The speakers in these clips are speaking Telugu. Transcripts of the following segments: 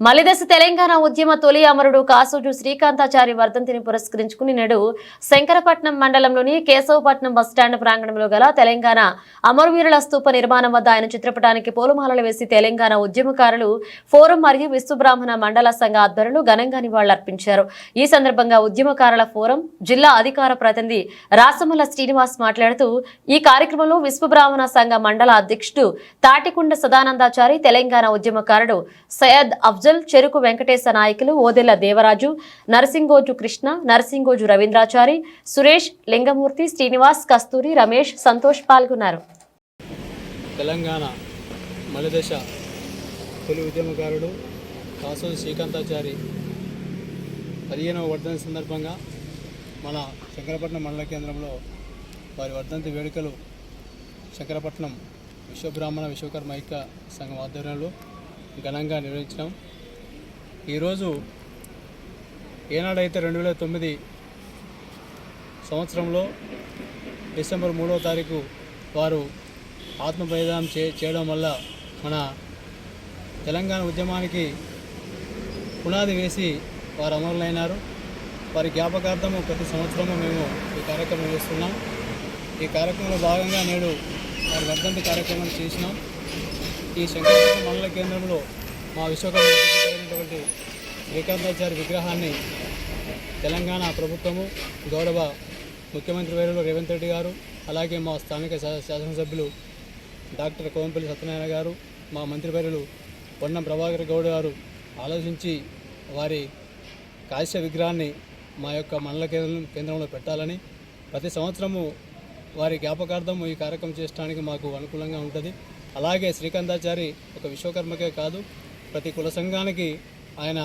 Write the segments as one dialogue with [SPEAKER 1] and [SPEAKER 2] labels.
[SPEAKER 1] మలిదశ తెలంగాణ ఉద్యమ తొలి అమరుడు కాసూజు శ్రీకాంతాచారి వర్ధంతిని పురస్కరించుకుని నేడు శంకరపట్నం మండలంలోని కేశవపట్నం బస్టాండ్ ప్రాంగణంలో గల తెలంగాణ అమరవీరుల స్తూప నిర్మాణం వద్ద ఆయన చిత్రపటానికి పూలమాలలు వేసి తెలంగాణ ఉద్యమకారులు ఫోరం మరియు విశ్వబ్రాహ్మణ మండల సంఘ ఆధ్వర్యంలో ఘనంగా నివాళులర్పించారు. ఈ సందర్భంగా ఉద్యమకారుల ఫోరం జిల్లా అధికార ప్రతినిధి రాసమల్ల శ్రీనివాస్ మాట్లాడుతూ ఈ కార్యక్రమంలో విశ్వబ్రాహ్మణ సంఘ మండల అధ్యక్షుడు తాటికుండ సదానందాచారి తెలంగాణ ఉద్యమకారుడు సయ్యద్ అఫ్జల్ చెరుకు వెంకటేశ నాయకులు ఓదెల దేవరాజు నరసింగోజు కృష్ణ నరసింగోజు రవీంద్రాచారి సురేష్ లింగమూర్తి శ్రీనివాస్ కస్తూరి రమేష్ సంతోష్ పాల్గొన్నారు.
[SPEAKER 2] తెలంగాణ మలిదశ తొలి ఉద్యమకారుడు కాసు శ్రీకాంతాచారి పదిహేనవ వర్ధంతి సందర్భంగా మన శంకరపట్నం మండల కేంద్రంలో వారి వర్ధంతి వేడుకలు శంకరపట్నం విశ్వబ్రాహ్మణ విశ్వకర్మ ఐక్య సంఘం ఆధ్వర్యంలో ఘనంగా నిర్వహించడం ఈరోజు ఏనాడైతే రెండు వేల తొమ్మిది సంవత్సరంలో డిసెంబర్ మూడవ తారీఖు వారు ఆత్మ బలిదానం చే చేయడం వల్ల మన తెలంగాణ ఉద్యమానికి పునాది వేసి వారు అమరులైనారు. వారి జ్ఞాపకార్థము ప్రతి సంవత్సరము మేము ఈ కార్యక్రమం చేస్తున్నాం. ఈ కార్యక్రమంలో భాగంగా నేడు వారి వర్ధంతి కార్యక్రమం చేసినాం. ఈ శంకరపట్నం మండల కేంద్రంలో మా విశ్వకర్మ అయినటువంటి ఏకాంతాచారి విగ్రహాన్ని తెలంగాణ ప్రభుత్వము గౌరవ ముఖ్యమంత్రి వర్యులు రేవంత్ రెడ్డి గారు అలాగే మా స్థానిక శాసనసభ్యులు డాక్టర్ కోవంపల్లి సత్యనారాయణ గారు మా మంత్రి మంత్రివర్యులు పొన్నం ప్రభాకర్ గౌడ్ గారు ఆలోచించి వారి కాశ్య విగ్రహాన్ని మా యొక్క మండల కేంద్రం కేంద్రంలో పెట్టాలని ప్రతి సంవత్సరము వారి జ్ఞాపకార్థం ఈ కార్యక్రమం చేయడానికి మాకు అనుకూలంగా ఉంటుంది. అలాగే శ్రీకాంతాచారి ఒక విశ్వకర్మకే కాదు ప్రతి కుల సంఘానికి ఆయన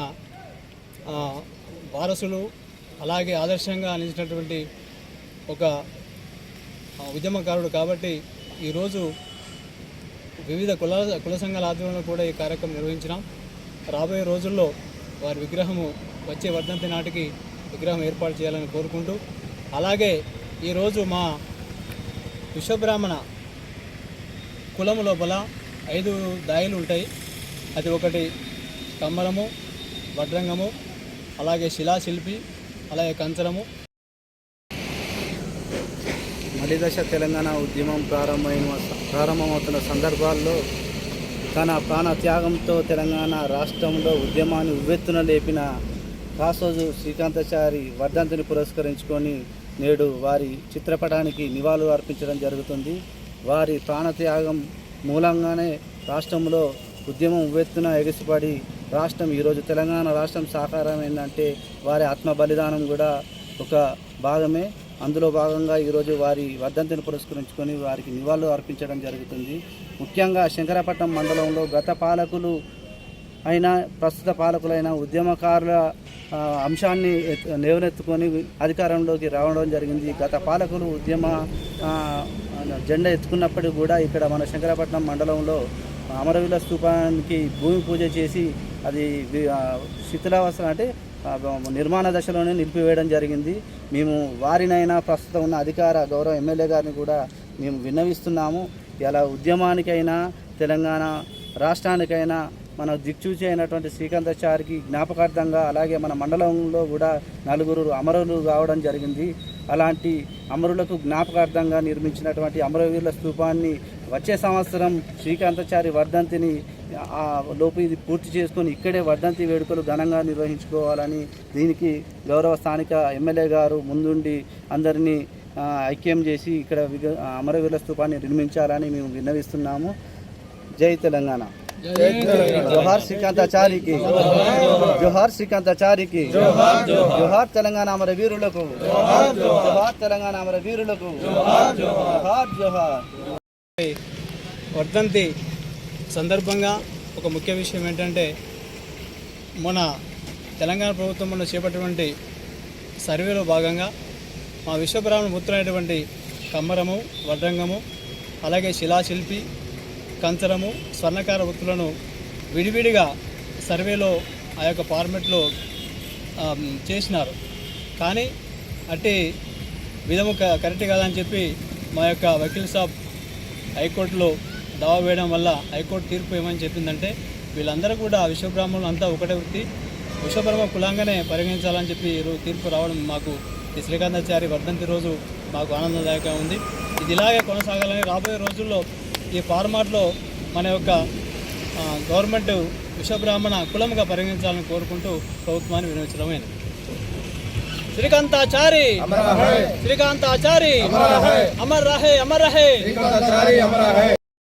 [SPEAKER 2] వారసులు అలాగే ఆదర్శంగా నిలిచినటువంటి ఒక ఉద్యమకారుడు కాబట్టి ఈరోజు వివిధ కుల కుల సంఘాల ఆధ్వర్యంలో కూడా ఈ కార్యక్రమం నిర్వహించినాం. రాబోయే రోజుల్లో వారి విగ్రహము వచ్చే వర్ధంతి నాటికి విగ్రహం ఏర్పాటు చేయాలని కోరుకుంటూ అలాగే ఈరోజు మా విశ్వబ్రాహ్మణ కులము లోపల ఐదు దాయిలు ఉంటాయి. అది ఒకటి కమ్మరము వడ్రంగము అలాగే శిలాశిల్పి అలాగే కంచరము.
[SPEAKER 3] మలిదశ తెలంగాణ ఉద్యమం ప్రారంభమైన ప్రారంభమవుతున్న సందర్భాల్లో తన ప్రాణ త్యాగంతో తెలంగాణ రాష్ట్రంలో ఉద్యమాన్ని ఉవ్వెత్తున లేపిన కాసోజు శ్రీకాంతాచారి వర్ధంతిని పురస్కరించుకొని నేడు వారి చిత్రపటానికి నివాళులు అర్పించడం జరుగుతుంది. వారి ప్రాణత్యాగం మూలంగానే రాష్ట్రంలో ఉద్యమం ఉవ్వెత్తున ఎగిసిపడి రాష్ట్రం ఈరోజు తెలంగాణ రాష్ట్రం సాకారమైందంటే వారి ఆత్మ బలిదానం కూడా ఒక భాగమే. అందులో భాగంగా ఈరోజు వారి వర్ధంతిని పురస్కరించుకొని వారికి నివాళులు అర్పించడం జరుగుతుంది. ముఖ్యంగా శంకరపట్నం మండలంలో గత పాలకులు అయిన ప్రస్తుత పాలకులైన ఉద్యమకారుల అంశాన్ని లేవనెత్తుకొని అధికారంలోకి రావడం జరిగింది. గత పాలకులు ఉద్యమ జెండా ఎత్తుకున్నప్పటికీ కూడా ఇక్కడ మన శంకరపట్నం మండలంలో అమరవీల స్తూపానికి భూమి పూజ చేసి అది శిథిలావస్థ అంటే నిర్మాణ దశలోనే నిలిపివేయడం జరిగింది. మేము వారినైనా ప్రస్తుతం ఉన్న అధికార గౌరవ ఎమ్మెల్యే గారిని కూడా మేము విన్నవిస్తున్నాము. ఇలా ఉద్యమానికైనా తెలంగాణ రాష్ట్రానికైనా మన దిక్చూచి అయినటువంటి శ్రీకాంతాచారికి జ్ఞాపకార్థంగా అలాగే మన మండలంలో కూడా నలుగురు అమరులు కావడం జరిగింది. అలాంటి అమరులకు జ్ఞాపకార్థంగా నిర్మించినటువంటి అమరవీరుల స్తూపాన్ని వచ్చే సంవత్సరం శ్రీకాంతాచారి వర్ధంతిని లోపు ఇది పూర్తి చేసుకొని ఇక్కడే వర్ధంతి వేడుకలు ఘనంగా నిర్వహించుకోవాలని దీనికి గౌరవ స్థానిక ఎమ్మెల్యే గారు ముందుండి అందరినీ ఐక్యం చేసి ఇక్కడ విగ- అమరవీరుల స్థూపాన్ని నిర్మించాలని మేము విన్నవిస్తున్నాము. జై తెలంగాణ. జోహార్ శ్రీకాంతాచారికి జోహార్ శ్రీకాంతాచారికి జోహార్ తెలంగాణ అమర వీరులకు జోహార్ తెలంగాణ అమర వీరులకు జోహార్ జోహార్.
[SPEAKER 2] వర్ధంతి సందర్భంగా ఒక ముఖ్య విషయం ఏంటంటే మన తెలంగాణ ప్రభుత్వం మొన్న చేపట్టినటువంటి సర్వేలో భాగంగా మా విశ్వబ్రాహ్మణ మూత్రమైనటువంటి కమ్మరము వడ్రంగము అలాగే శిలాశిల్పి కంచరము స్వర్ణకార వృత్తులను విడివిడిగా సర్వేలో ఆ యొక్క ఫార్మెట్లో చేసినారు. కానీ అట్టి విధము కరెక్ట్ కాదని చెప్పి మా యొక్క వకీల్ సాబ్ హైకోర్టులో దావా వేయడం వల్ల హైకోర్టు తీర్పు ఏమని చెప్పిందంటే వీళ్ళందరూ కూడా విశ్వబ్రాహ్మణులు అంతా ఒకటే వృత్తి. విశ్వబ్రహ్మ కులంగానే పరిగణించాలని చెప్పి ఈరోజు తీర్పు రావడం మాకు ఈ శ్రీకాంతాచారి వర్ధంతి రోజు మాకు ఆనందదాయకంగా ఉంది. ఇది ఇలాగే కొనసాగాలని రాబోయే రోజుల్లో ఈ ఫార్మాట్లో మన యొక్క గవర్నమెంట్ విశ్వబ్రాహ్మణ కులంగా పరిగణించాలని కోరుకుంటూ ప్రభుత్వాన్ని వినియోగించడమైనది. శ్రీకాంతాచారి శ్రీకాంతాచారి అమర్ రహే అమర్ రహే